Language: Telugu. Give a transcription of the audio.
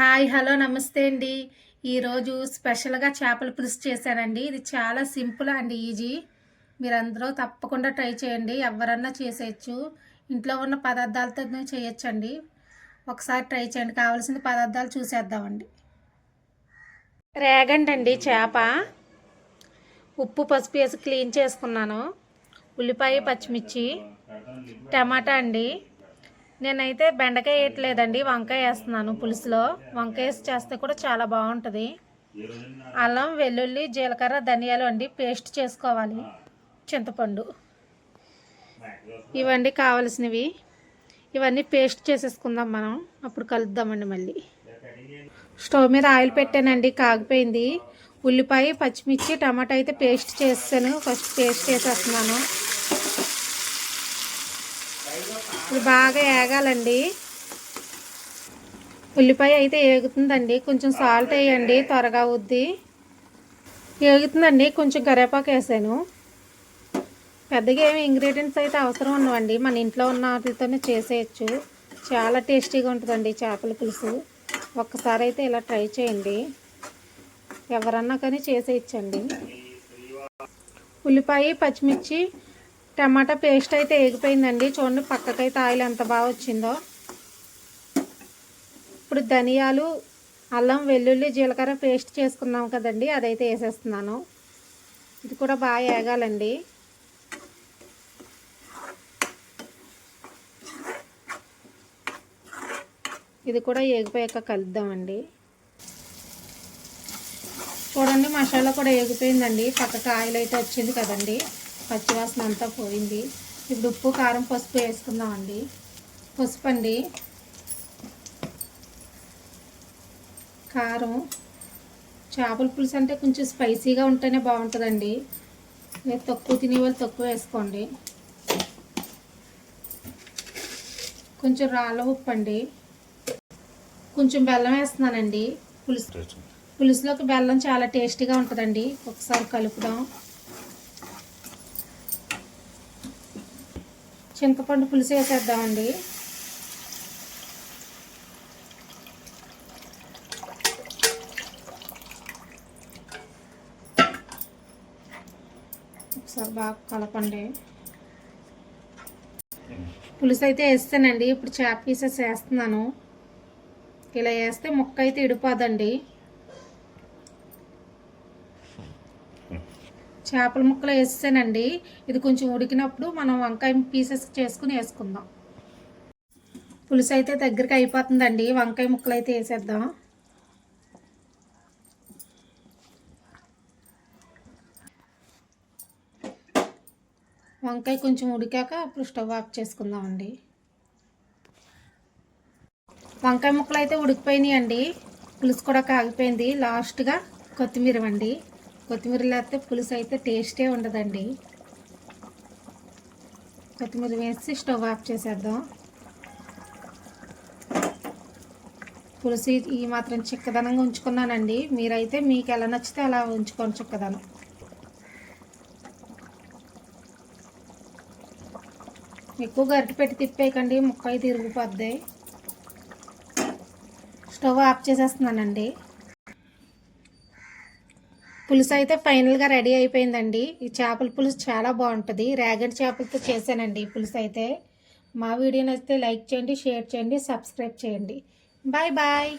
హాయ్ హలో నమస్తే అండి. ఈరోజు స్పెషల్గా చేపల పులుసు చేశానండి. ఇది చాలా సింపుల్ అండ్ ఈజీ. మీరందరూ తప్పకుండా ట్రై చేయండి. ఎవరన్నా చేసేయచ్చు. ఇంట్లో ఉన్న పదార్థాలతో చేయొచ్చండి. ఒకసారి ట్రై చేయండి. కావాల్సిన పదార్థాలు చూసేద్దామండి. రేగండి అండి చేప. ఉప్పు పసుపు వేసి క్లీన్ చేసుకున్నాను. ఉల్లిపాయ పచ్చిమిర్చి టమాటా అండి. నేనైతే బెండకాయ వేయట్లేదండి వంకాయ వేస్తున్నాను పులుసులో. వంకాయ వేసి చేస్తే కూడా చాలా బాగుంటుంది. అల్లం వెల్లుల్లి జీలకర్ర ధనియాలు అండి పేస్ట్ చేసుకోవాలి. చింతపండు. ఇవండి కావలసినవి. ఇవన్నీ పేస్ట్ చేసేసుకుందాం మనం. అప్పుడు కలుద్దామండి మళ్ళీ. స్టవ్ మీద ఆయిల్ పెట్టానండి కాగిపోయింది. ఉల్లిపాయ పచ్చిమిర్చి టమాటా అయితే పేస్ట్ చేస్తాను. ఫస్ట్ పేస్ట్ చేసేస్తున్నాను. ఇది బాగా ఏగాలండి. ఉల్లిపాయ అయితే ఏగుతుందండి. కొంచెం సాల్ట్ వేయండి త్వరగా అవుద్ది. ఏగుతుందండి కొంచెం కరివేపాకు వేసాను. పెద్దగా ఏమి ఇంగ్రీడియంట్స్ అయితే అవసరం ఉండవండి. మన ఇంట్లో ఉన్న వాటితోనే చేసేయచ్చు. చాలా టేస్టీగా ఉంటుందండి చేపల పులుసు. ఒక్కసారి అయితే ఇలా ట్రై చేయండి. ఎవరన్నా కానీ చేసేయచ్చండి. ఉల్లిపాయ పచ్చిమిర్చి టమాటా పేస్ట్ అయితే ఎగిపోయిందండి చూడండి పక్కకైతే ఆయిల్ ఎంత బాగా వచ్చిందో. ఇప్పుడు ధనియాలు అల్లం వెల్లుల్లి జీలకర్ర పేస్ట్ చేసుకున్నాం కదండి. అదైతే వేసేస్తున్నాను. ఇది కూడా బాగా ఏగాలండి. ఇది కూడా ఏగిపోయాక కలుద్దామండి. చూడండి మసాలా కూడా ఏగిపోయిందండి. పక్కకు ఆయిల్ అయితే వచ్చింది కదండి. పచ్చివాసన అంతా పోయింది. ఇప్పుడు ఉప్పు కారం పసుపు వేసుకుందామండి. పసుపు అండి కారం. చేపల పులుసు అంటే కొంచెం స్పైసీగా ఉంటేనే బాగుంటుందండి. మీరు తక్కువ తినే వాళ్ళు తక్కువ వేసుకోండి. కొంచెం రాళ్ళ ఉప్పు అండి కొంచెం బెల్లం వేస్తున్నానండి. పులుసు పులుసులోకి బెల్లం చాలా టేస్టీగా ఉంటుందండి. ఒకసారి కలుపుదాం. చింతపండు పులుసు వేసేద్దామండి. ఒకసారి బాగా కలపండి. పులుసు అయితే వేస్తానండి. ఇప్పుడు చేప పీసెస్ వేస్తున్నాను. ఇలా వేస్తే ముక్క అయితే ఇడిపోదండి. చేపల ముక్కలు వేసేసానండి. ఇది కొంచెం ఉడికినప్పుడు మనం వంకాయ పీసెస్ చేసుకుని వేసుకుందాం. పులుసు అయితే దగ్గరికి అయిపోతుందండి. వంకాయ ముక్కలు అయితే వేసేద్దాం. వంకాయ కొంచెం ఉడికాక అప్పుడు స్టవ్ ఆఫ్ చేసుకుందామండి. వంకాయ ముక్కలు అయితే ఉడికిపోయినాయి అండి పులుసు కూడా కాగిపోయింది. లాస్ట్గా కొత్తిమీర అండి. కొత్తిమీర లేకపోతే పులుసు అయితే టేస్టే ఉండదండి. కొత్తిమీర వేసి స్టవ్ ఆఫ్ చేసేద్దాం. పులుసు ఈ మాత్రం చిక్కదనంగా ఉంచుకున్నానండి. మీరైతే మీకు ఎలా నచ్చితే అలా ఉంచుకోండి చిక్కదనం. ఎక్కువ గరిటె పెట్టి తిప్పేయకండి ముక్క తిరిగిపోద్ది స్టవ్ ఆఫ్ చేసేస్తున్నానండి. పులుసు అయితే ఫైనల్గా రెడీ అయిపోయిందండి. ఈ చేపల పులుసు చాలా బాగుంటుంది. రేగడి చేపలతో చేశానండి పులుసు అయితే. మా వీడియోని అయితే లైక్ చేయండి షేర్ చేయండి సబ్స్క్రైబ్ చేయండి. Bye bye.